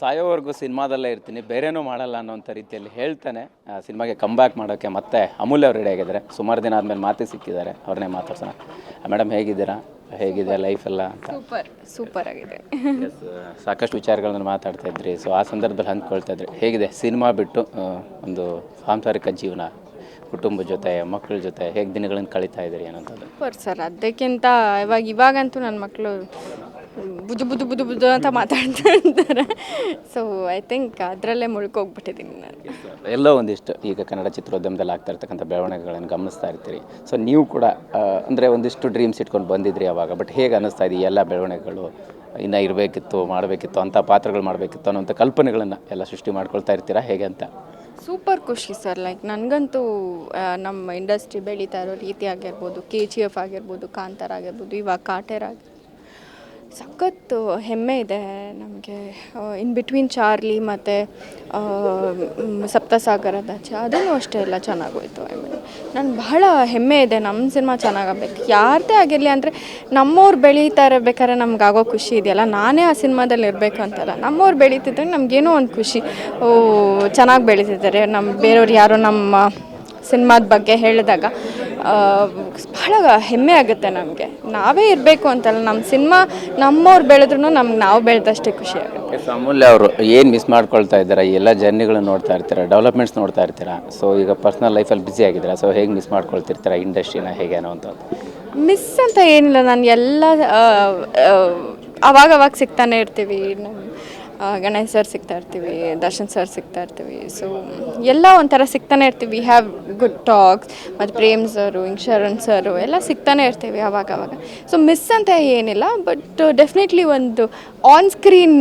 ಸಾಯೋವರೆಗೂ ಸಿನಿಮಾದಲ್ಲೇ ಇರ್ತೀನಿ ಬೇರೇನೂ ಮಾಡಲ್ಲ ಅನ್ನೋಂಥ ರೀತಿಯಲ್ಲಿ ಹೇಳ್ತಾನೆ. ಆ ಸಿನಿಮಾಗೆ ಬ್ಯಾಕ್ ಮಾಡೋಕ್ಕೆ ಮತ್ತೆ ಅಮೂಲ್ಯ ಅವ್ರು ರೆಡಿ ಆಗಿದ್ದಾರೆ. ಸುಮಾರು ದಿನ ಆದಮೇಲೆ ಮಾತಿ ಸಿಕ್ಕಿದ್ದಾರೆ ಅವ್ರನ್ನೇ ಮಾತಾಡ್ಸೋಣ. ಮೇಡಮ್ ಹೇಗಿದ್ದೀರಾ? ಹೇಗಿದೆ ಲೈಫ್ ಎಲ್ಲ ಅಂತ? ಸೂಪರ್ ಸೂಪರ್ ಆಗಿದೆ. ಸಾಕಷ್ಟು ವಿಚಾರಗಳನ್ನ ಮಾತಾಡ್ತಾ ಇದ್ರಿ. ಸೊ ಆ ಸಂದರ್ಭದಲ್ಲಿ ಹಂಚ್ಕೊಳ್ತಾ ಇದ್ರಿ. ಹೇಗಿದೆ ಸಿನಿಮಾ ಬಿಟ್ಟು ಆ, ಒಂದು ಸಾಂಸಾರಿಕ ಜೀವನ ಕುಟುಂಬದ ಜೊತೆ ಮಕ್ಕಳ ಜೊತೆ ಹೇಗೆ ದಿನಗಳನ್ನು ಕಳೀತಾ ಇದ್ದೀರಿ ಅನ್ನೋಂಥದ್ದು ಸೂಪರ್ ಸರ್ ಅದಕ್ಕಿಂತ ಇವಾಗ ಇವಾಗಂತೂ ನನ್ನ ಮಕ್ಕಳು ಬುದು ಬುದು ಬುದು ಬುದು ಅಂತ ಮಾತಾಡ್ತಾ ಇರ್ತಾರೆ ಸೊ ಐ ಥಿಂಕ್ ಅದರಲ್ಲೇ ಮುಳ್ಕೋಗ್ಬಿಟ್ಟಿದ್ದೀನಿ ನಾನು. ಎಲ್ಲೋ ಒಂದಿಷ್ಟು ಈಗ ಕನ್ನಡ ಚಿತ್ರೋದ್ಯಮದಲ್ಲಿ ಆಗ್ತಾ ಇರ್ತಕ್ಕಂಥ ಬೆಳವಣಿಗೆಗಳನ್ನು ಗಮನಿಸ್ತಾ ಇರ್ತೀರಿ. ಸೊ ನೀವು ಕೂಡ ಅಂದರೆ ಒಂದಿಷ್ಟು ಡ್ರೀಮ್ಸ್ ಇಟ್ಕೊಂಡು ಬಂದಿದ್ರಿ ಅವಾಗ ಬಟ್ ಹೇಗೆ ಅನ್ನಿಸ್ತಾ ಇದೆ ಎಲ್ಲ ಬೆಳವಣಿಗೆಗಳು? ಇನ್ನೂ ಇರಬೇಕಿತ್ತು ಮಾಡಬೇಕಿತ್ತು ಅಂಥ ಪಾತ್ರಗಳು ಮಾಡಬೇಕಿತ್ತು ಅನ್ನೋಂಥ ಕಲ್ಪನೆಗಳನ್ನು ಎಲ್ಲ ಸೃಷ್ಟಿ ಮಾಡ್ಕೊಳ್ತಾ ಇರ್ತೀರಾ? ಹೇಗೆ ಅಂತ? ಸೂಪರ್ ಖುಷಿ ಸರ್ ಲೈಕ್ ನನಗಂತೂ ನಮ್ಮ ಇಂಡಸ್ಟ್ರಿ ಬೆಳೀತಾ ಇರೋ ರೀತಿ ಆಗಿರ್ಬೋದು ಕೆ ಜಿ ಎಫ್ ಆಗಿರ್ಬೋದು ಕಾಂತಾರ ಆಗಿರ್ಬೋದು ಇವಾಗ ಕಾಟೇರ್ ಆಗಿರ್ಬೋದು. ಸಖತ್ತು ಹೆಮ್ಮೆ ಇದೆ ನಮಗೆ ಇನ್ ಬಿಟ್ವೀನ್ ಚಾರ್ಲಿ ಮತ್ತು ಸಪ್ತಸಾಗರದ ಆಚೆ ಅದನ್ನು ಅಷ್ಟೇ ಎಲ್ಲ ಚೆನ್ನಾಗೋಯ್ತು ಐ ಮೀನ್ ನಾನು ಬಹಳ ಹೆಮ್ಮೆ ಇದೆ ನಮ್ಮ ಸಿನಿಮಾ ಚೆನ್ನಾಗಬೇಕು ಯಾರದೇ ಆಗಿರಲಿ ಅಂದರೆ ನಮ್ಮವ್ರು ಬೆಳೀತಾ ಇರಬೇಕಾದ್ರೆ ನಮಗಾಗೋ ಖುಷಿ ಇದೆಯಲ್ಲ? ನಾನೇ ಆ ಸಿನಿಮಾದಲ್ಲಿ ಇರಬೇಕು ಅಂತಲ್ಲ. ನಮ್ಮವ್ರು ಬೆಳೀತಿದ್ರೆ ನಮಗೇನೋ ಒಂದು ಖುಷಿ. ಓ, ಚೆನ್ನಾಗಿ ಬೆಳೀತಿದ್ದಾರೆ. ನಮ್ಮ ಬೇರೆಯವ್ರು ಯಾರೋ ನಮ್ಮ ಸಿನಿಮಾದ ಬಗ್ಗೆ ಹೇಳಿದಾಗ ಬಹಳ ಹೆಮ್ಮೆ ಆಗುತ್ತೆ ನಮಗೆ. ನಾವೇ ಇರಬೇಕು ಅಂತಲ್ಲ ನಮ್ಮ ಸಿನಿಮಾ ನಮ್ಮವ್ರು ಬೆಳೆದ್ರು ನಮ್ಗೆ ನಾವು ಬೆಳೆದಷ್ಟೇ ಖುಷಿ ಆಗುತ್ತೆ. ಎಸ್ ಅಮೂಲ್ಯ ಅವರು ಏನು ಮಿಸ್ ಮಾಡ್ಕೊಳ್ತಾ ಇದ್ದೀರಾ? ಈ ಎಲ್ಲ ಜರ್ನಿಗಳನ್ನ ನೋಡ್ತಾ ಇರ್ತೀರಾ? ಡೆವಲಪ್ಮೆಂಟ್ಸ್ ನೋಡ್ತಾ ಇರ್ತೀರಾ? ಸೊ ಈಗ ಪರ್ಸ್ನಲ್ ಲೈಫಲ್ಲಿ ಬ್ಯುಸಿ ಆಗಿದ್ದೀರಾ? ಸೊ ಹೇಗೆ ಮಿಸ್ ಮಾಡ್ಕೊಳ್ತಿರ್ತೀರಾ? ಇಂಡಸ್ಟ್ರಿನ ಹೇಗೆ ಅನ್ನೋವಂಥದ್ದು ಮಿಸ್ ಅಂತ ಏನಿಲ್ಲ ನಾನು ಎಲ್ಲ ಅವಾಗವಾಗ ಸಿಗ್ತಾನೆ ಇರ್ತೀವಿ. ನಮ್ಮ ಗಣೇಶ್ ಸರ್ ಸಿಗ್ತಾ ಇರ್ತೀವಿ, ದರ್ಶನ್ ಸರ್ ಸಿಗ್ತಾ ಇರ್ತೀವಿ. ಸೊ ಎಲ್ಲ ಒಂಥರ ಸಿಗ್ತಾನೆ ಇರ್ತೀವಿ. ವಿ ಹ್ಯಾವ್ ಗುಡ್ ಟಾಕ್ಸ್ ಮತ್ತು ಪ್ರೇಮ್ ಸರು ಹಿಂಗ್ ಸರು ಎಲ್ಲ ಸಿಗ್ತಾನೆ ಇರ್ತೀವಿ ಅವಾಗ ಅವಾಗ. ಸೊ ಮಿಸ್ ಅಂತ ಏನಿಲ್ಲ ಬಟ್ ಡೆಫಿನೆಟ್ಲಿ ಒಂದು ಆನ್ ಸ್ಕ್ರೀನ್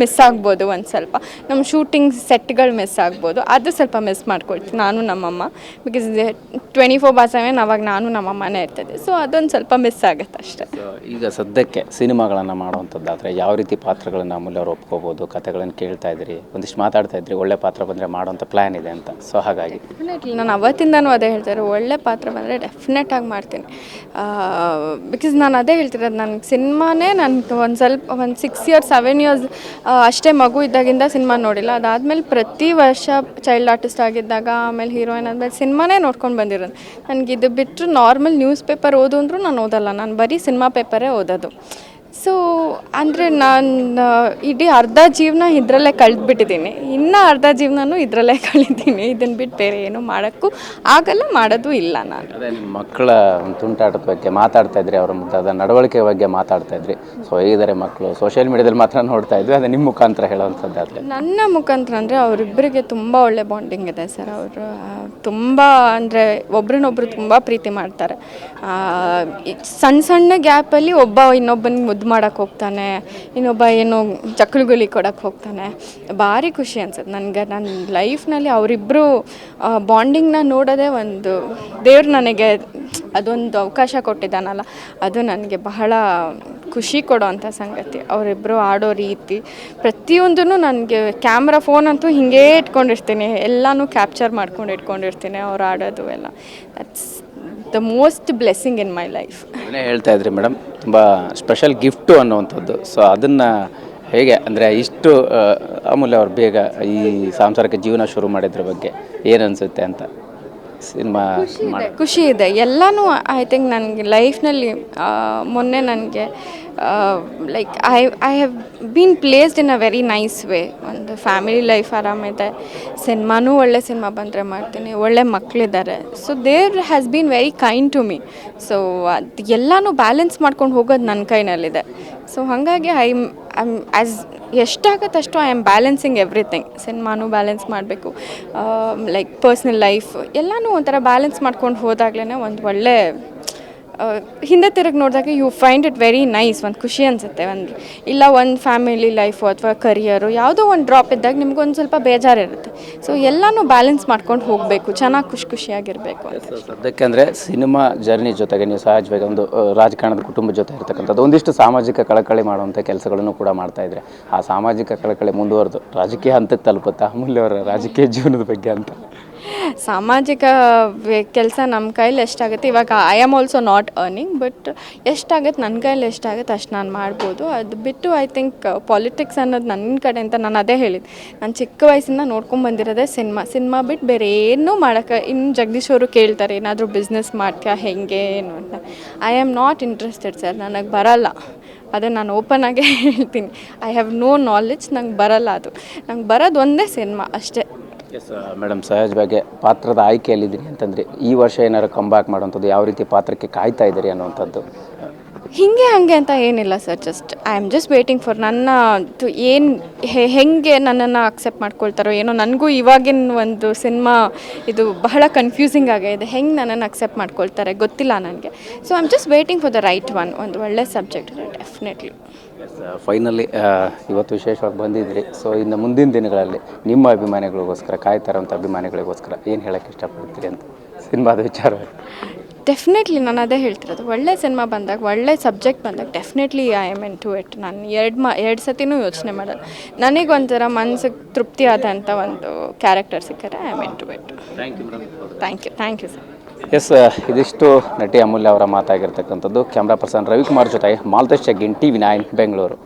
ಮಿಸ್ ಆಗ್ಬೋದು ಒಂದು ಸ್ವಲ್ಪ. ನಮ್ಮ ಶೂಟಿಂಗ್ ಸೆಟ್ಗಳು ಮಿಸ್ ಆಗ್ಬೋದು. ಅದು ಸ್ವಲ್ಪ ಮಿಸ್ ಮಾಡ್ಕೊಳ್ತೀನಿ. ನಾನು ನಮ್ಮಮ್ಮ. Because twenty four bar seven ಅವಾಗ ನಾನು ನಮ್ಮಮ್ಮನೇ ಇರ್ತದೆ. ಸೊ ಅದೊಂದು ಸ್ವಲ್ಪ ಮಿಸ್ ಆಗುತ್ತೆ ಅಷ್ಟೇ. ಈಗ ಸದ್ಯಕ್ಕೆ ಸಿನಿಮಾಗಳನ್ನು ಮಾಡುವಂಥದ್ದಾದರೆ ಯಾವ ರೀತಿ ಪಾತ್ರಗಳನ್ನು ಅಮೂಲ್ಯ ಅವರು ಒಪ್ಕೋಬೋದು? ಕಥೆಗಳನ್ನು ಕೇಳ್ತಾ ಇದ್ರಿ ಒಂದಿಷ್ಟು ಮಾತಾಡ್ತಾ ಇದ್ರಿ ಒಳ್ಳೆ ಪಾತ್ರ ಬಂದರೆ ಮಾಡೋಂಥ ಪ್ಲ್ಯಾನ್ ಇದೆ ಅಂತ. ಸೊ ಹಾಗಾಗಿ. ಡೆಫಿನೆಟ್ಲಿ ನಾನು ಅವತ್ತಿಂದನೂ ಅದೇ ಹೇಳ್ತಾರೆ ಒಳ್ಳೆ ಪಾತ್ರ ಬಂದರೆ ಡೆಫಿನೆಟಾಗಿ ಮಾಡ್ತೀನಿ. ಬಿಕಾಸ್ ನಾನು ಅದೇ ಹೇಳ್ತಿರೋದು. ನನಗೆ ಸಿನಿಮಾನೇ ನನಗೆ ಒಂದು ಸ್ವಲ್ಪ ಒಂದು ಸಿಕ್ಸ್ ಇಯರ್ಸ್ ಸೆವೆನ್ ಇಯರ್ಸ್ ಅಷ್ಟೇ ಮಗು ಇದ್ದಾಗಿಂದ ಸಿನಿಮಾ ನೋಡಿಲ್ಲ. ಅದಾದಮೇಲೆ ಪ್ರತಿ ವರ್ಷ ಚೈಲ್ಡ್ ಆರ್ಟಿಸ್ಟ್ ಆಗಿದ್ದಾಗ, ಆಮೇಲೆ ಹೀರೋಯಿನ್ ಆದಮೇಲೆ ಸಿನಿಮಾನೇ ನೋಡ್ಕೊಂಡು ಬಂದಿರೋದು. ನನಗೆ ಇದು ಬಿಟ್ಟರು ನಾರ್ಮಲ್ ನ್ಯೂಸ್ ಪೇಪರ್ ಓದು ಅಂದರೂ ನಾನು ಓದಲ್ಲ. ನಾನು ಬರೀ ಸಿನಿಮಾ ಪೇಪರೇ ಓದೋದು. ಸೊ ಅಂದರೆ ನಾನು ಇಡೀ ಅರ್ಧ ಜೀವನ ಇದರಲ್ಲೇ ಕಳೆದ್ಬಿಟ್ಟಿದ್ದೀನಿ. ಇನ್ನೂ ಅರ್ಧ ಜೀವನನೂ ಇದರಲ್ಲೇ ಕಳಿತೀನಿ. ಇದನ್ನು ಬಿಟ್ಟು ಬೇರೆ ಏನೂ ಮಾಡೋಕ್ಕೂ ಆಗಲ್ಲ ಮಾಡೋದು ಇಲ್ಲ ನಾನು. ಅದೇ ನಿಮ್ಮ ಮಕ್ಕಳ ಒಂದು ತುಂಟಾಟದ ಬಗ್ಗೆ ಮಾತಾಡ್ತಾ ಇದ್ರಿ ಅವರ ಮುದ್ದಾದ ನಡವಳಿಕೆ ಬಗ್ಗೆ ಮಾತಾಡ್ತಾ ಇದ್ರಿ. ಸೊ ಹೇಗಿದ್ದಾರೆ ಮಕ್ಕಳು ಸೋಷಿಯಲ್ ಮೀಡಿಯಾದಲ್ಲಿ ಮಾತ್ರ ನೋಡ್ತಾ ಇದ್ವಿ ಅದೇ ನಿಮ್ಮ ಮುಖಾಂತರ ಹೇಳೋವಂಥದ್ದಾದರೆ. ನನ್ನ ಮುಖಾಂತರ ಅಂದರೆ ಅವರಿಬ್ಬರಿಗೆ ತುಂಬ ಒಳ್ಳೆ ಬಾಂಡಿಂಗ್ ಇದೆ ಸರ್. ಅವರು ತುಂಬ ಅಂದರೆ ಒಬ್ರನ್ನೊಬ್ರು ತುಂಬ ಪ್ರೀತಿ ಮಾಡ್ತಾರೆ. ಸಣ್ಣ ಸಣ್ಣ ಗ್ಯಾಪಲ್ಲಿ ಒಬ್ಬ ಇನ್ನೊಬ್ಬನಿಗೆ ಮುದ್ದು ಮಾಡೋಕ್ಕೆ ಹೋಗ್ತಾನೆ, ಇನ್ನೊಬ್ಬ ಏನೋ ಚಕ್ಲುಗುಲಿ ಕೊಡೋಕ್ಕೆ ಹೋಗ್ತಾನೆ. ಭಾರಿ ಖುಷಿ ಅನ್ಸುತ್ತೆ ನನಗೆ. ನನ್ನ ಲೈಫ್ನಲ್ಲಿ ಅವರಿಬ್ಬರು ಬಾಂಡಿಂಗ್ನ ನೋಡೋದೇ ಒಂದು ದೇವ್ರು ನನಗೆ ಅದೊಂದು ಅವಕಾಶ ಕೊಟ್ಟಿದ್ದಾನಲ್ಲ, ಅದು ನನಗೆ ಬಹಳ ಖುಷಿ ಕೊಡೋವಂಥ ಸಂಗತಿ. ಅವರಿಬ್ಬರು ಆಡೋ ರೀತಿ ಪ್ರತಿಯೊಂದೂ ನನಗೆ ಕ್ಯಾಮ್ರಾ ಫೋನ್ ಅಂತೂ ಹಿಂಗೇ ಇಟ್ಕೊಂಡಿರ್ತೀನಿ. ಎಲ್ಲನೂ ಕ್ಯಾಪ್ಚರ್ ಮಾಡ್ಕೊಂಡು ಇಟ್ಕೊಂಡಿರ್ತೀನಿ ಅವ್ರು ಆಡೋದು ಎಲ್ಲ. That's the most blessing in my life ಹೇಳ್ತಾ ಇದ್ರಿ ಮೇಡಮ್, ತುಂಬ ಸ್ಪೆಷಲ್ ಗಿಫ್ಟು ಅನ್ನುವಂಥದ್ದು. ಸೊ ಅದನ್ನು ಹೇಗೆ ಅಂದರೆ, ಇಷ್ಟು ಅಮೂಲ್ಯ ಅವ್ರು ಬೇಗ ಈ ಸಾಂಸಾರಿಕ ಜೀವನ ಶುರು ಮಾಡಿದ್ರ ಬಗ್ಗೆ ಏನು ಅನಿಸುತ್ತೆ ಅಂತ? ಸಿನಿಮಾ ಮಾಡಿ ಖುಷಿ ಇದೆ. ಎಲ್ಲನೂ ಐ ಥಿಂಕ್ ನನಗೆ ಲೈಫ್ನಲ್ಲಿ ಮೊನ್ನೆ ನನಗೆ like I I have been placed in a very nice way ಒಂದು ಫ್ಯಾಮಿಲಿ ಲೈಫ್ ಆರಾಮಿದೆ ಸಿನಿಮಾನೂ ಒಳ್ಳೆ ಸಿನಿಮಾ ಬಂದರೆ ಮಾಡ್ತೀನಿ. ಒಳ್ಳೆ ಮಕ್ಕಳಿದ್ದಾರೆ so there has been very kind to me so ಅದು ಎಲ್ಲನೂ ಬ್ಯಾಲೆನ್ಸ್ ಮಾಡ್ಕೊಂಡು ಹೋಗೋದು ನನ್ನ ಕೈನಲ್ಲಿದೆ. ಸೊ ಹಾಗಾಗಿ ಐ ಐಮ್ ಆ್ಯಸ್ ಎಷ್ಟಾಗತ್ತೆ ಅಷ್ಟು ಐ ಆಮ್ ಬ್ಯಾಲೆನ್ಸಿಂಗ್ ಎವ್ರಿಥಿಂಗ್ ಸಿನಿಮಾನೂ ಬ್ಯಾಲೆನ್ಸ್ ಮಾಡಬೇಕು. ಲೈಕ್ ಪರ್ಸ್ನಲ್ ಲೈಫ್ ಎಲ್ಲನೂ ಒಂಥರ ಬ್ಯಾಲೆನ್ಸ್ ಮಾಡ್ಕೊಂಡು ಹೋದಾಗ್ಲೇ ಒಂದು ಒಳ್ಳೆ ಹಿಂದೆ ತಿರುಗಿ ನೋಡಿದಾಗ you find it very nice ಒಂದು ಖುಷಿ ಅನಿಸುತ್ತೆ, ಒಂದು ಇಲ್ಲ ಒಂದು ಫ್ಯಾಮಿಲಿ ಲೈಫು ಅಥವಾ ಕರಿಯರು ಯಾವುದೋ ಒಂದು ಡ್ರಾಪ್ ಇದ್ದಾಗ ನಿಮ್ಗೊಂದು ಸ್ವಲ್ಪ ಬೇಜಾರಿರುತ್ತೆ. ಸೊ ಎಲ್ಲನೂ ಬ್ಯಾಲೆನ್ಸ್ ಮಾಡ್ಕೊಂಡು ಹೋಗಬೇಕು, ಚೆನ್ನಾಗಿ ಖುಷಿ ಖುಷಿಯಾಗಿರಬೇಕು ಅದಕ್ಕೆ ಅಂದರೆ ಸಿನಿಮಾ ಜರ್ನಿ ಜೊತೆಗೆ ನೀವು ಸಹಜವಾಗಿ ಒಂದು ರಾಜಕಾರಣದ ಕುಟುಂಬ ಜೊತೆ ಇರ್ತಕ್ಕಂಥದ್ದು, ಒಂದಿಷ್ಟು ಸಾಮಾಜಿಕ ಕಳಕಳಿ ಮಾಡುವಂಥ ಕೆಲಸಗಳನ್ನು ಕೂಡ ಮಾಡ್ತಾ ಇದ್ರೆ, ಆ ಸಾಮಾಜಿಕ ಕಳಕಳಿ ಮುಂದುವರೆದು ರಾಜಕೀಯ ಹಂತಕ್ಕೆ ತಲುಪುತ್ತಾ, ಅಮೂಲ್ಯವರ ರಾಜಕೀಯ ಜೀವನದ ಬಗ್ಗೆ ಅಂತ. ಸಾಮಾಜಿಕ ಕೆಲಸ ನಮ್ಮ ಕೈಲಿ ಎಷ್ಟಾಗುತ್ತೆ, ಇವಾಗ I am also not earning but ಎಷ್ಟಾಗುತ್ತೆ ನನ್ನ ಕೈಲಿ ಎಷ್ಟಾಗುತ್ತೆ, ಅಷ್ಟು ನಾನು ಮಾಡ್ಬೋದು. ಅದು ಬಿಟ್ಟು ಐ ಥಿಂಕ್ ಪಾಲಿಟಿಕ್ಸ್ ಅನ್ನೋದು ನನ್ನ ಕಡೆ ಅಂತ ನಾನು ಅದೇ ಹೇಳಿದ್ದು ನಾನು ಚಿಕ್ಕ ವಯಸ್ಸಿಂದ ನೋಡ್ಕೊಂಡು ಬಂದಿರೋದೇ ಸಿನಿಮಾ. ಸಿನಿಮಾ ಬಿಟ್ಟು ಬೇರೆ ಏನೂ ಮಾಡೋಕ್ಕೆ ಇನ್ನು ಜಗದೀಶ್ ಅವರು ಕೇಳ್ತಾರೆ, ಏನಾದರೂ ಬಿಸ್ನೆಸ್ ಮಾಡ್ತೀಯಾ, ಹೆಂಗೆ, ಏನು ಅಂತ. I am not interested sir ನನಗೆ ಬರಲ್ಲ. ಅದೇ ನಾನು ಓಪನ್ ಆಗೇ ಹೇಳ್ತೀನಿ. ಐ ಹ್ಯಾವ್ ನೋ ನಾಲೆಜ್ ನಂಗೆ ಬರಲ್ಲ ಅದು. ನಂಗೆ ಬರೋದು ಒಂದೇ ಸಿನಿಮಾ ಅಷ್ಟೇ. ಎಸ್ ಮೇಡಮ್ ಸಹಜ್ ಬಗ್ಗೆ ಪಾತ್ರದ ಆಯ್ಕೆಯಲ್ಲಿದ್ದೀರಿ ಅಂತಂದರೆ ಈ ವರ್ಷ ಏನಾದ್ರು ಕಂಬ್ಯಾಕ್ ಮಾಡುವಂಥದ್ದು ಯಾವ ರೀತಿ ಪಾತ್ರಕ್ಕೆ ಕಾಯ್ತಾ ಇದ್ದೀರಿ ಅನ್ನುವಂಥದ್ದು? ಹಿಂಗೆ ಹಾಗೆ ಅಂತ ಏನಿಲ್ಲ sir just I am just waiting for ನನ್ನ ಏನು ಹೆಂಗೆ ನನ್ನನ್ನು ಅಕ್ಸೆಪ್ಟ್ ಮಾಡ್ಕೊಳ್ತಾರೋ ಏನೋ ನನಗೂ ಇವಾಗಿನ ಒಂದು ಸಿನಿಮಾ ಇದು ಬಹಳ ಕನ್ಫ್ಯೂಸಿಂಗ್ ಆಗಿದೆ. ಹೆಂಗೆ ನನ್ನನ್ನು ಅಕ್ಸೆಪ್ಟ್ ಮಾಡ್ಕೊಳ್ತಾರೆ ಗೊತ್ತಿಲ್ಲ ನನಗೆ. So I am just waiting for the right one ಒಂದು ಒಳ್ಳೆ ಸಬ್ಜೆಕ್ಟ್ ಡೆಫಿನೆಟ್ಲಿ ಫೈನಲಿ ಇವತ್ತು ವಿಶೇಷವಾಗಿ ಬಂದಿದ್ರಿ. ಸೊ ಇನ್ನು ಮುಂದಿನ ದಿನಗಳಲ್ಲಿ ನಿಮ್ಮ ಅಭಿಮಾನಿಗಳಿಗೋಸ್ಕರ ಕಾಯ್ತಾ ಇರೋಂಥ ಅಭಿಮಾನಿಗಳಿಗೋಸ್ಕರ ಏನು ಹೇಳೋಕ್ಕೆ ಇಷ್ಟಪಡ್ತೀರಿ ಅಂತ ಸಿನಿಮಾದ ವಿಚಾರ. ಡೆಫಿನೆಟ್ಲಿ ನಾನು ಅದೇ ಹೇಳ್ತಿರೋದು. ಒಳ್ಳೆ ಸಿನಿಮಾ ಬಂದಾಗ ಒಳ್ಳೆ ಸಬ್ಜೆಕ್ಟ್ ಬಂದಾಗ definitely I am into it ನಾನು ಎರಡು ಮಾ ಎರಡು ಸತಿನೂ ಯೋಚನೆ ಮಾಡೋದು ನನಗೊಂಥರ ಮನ್ಸಿಗೆ ತೃಪ್ತಿ ಆದಂಥ ಒಂದು ಕ್ಯಾರೆಕ್ಟರ್ ಸಿಕ್ಕರೆ I am into it thank you madam thank you thank you sir yes, ಇದಿಷ್ಟು ನಟಿ ಅಮೂಲ್ಯ ಅವರ ಮಾತಾಗಿರ್ತಕ್ಕಂಥದ್ದು. ಕ್ಯಾಮ್ರಾ ಪರ್ಸನ್ ರವಿಕುಮಾರ್ ಜೊತೆ Maltesh T V nine, Bengaluru.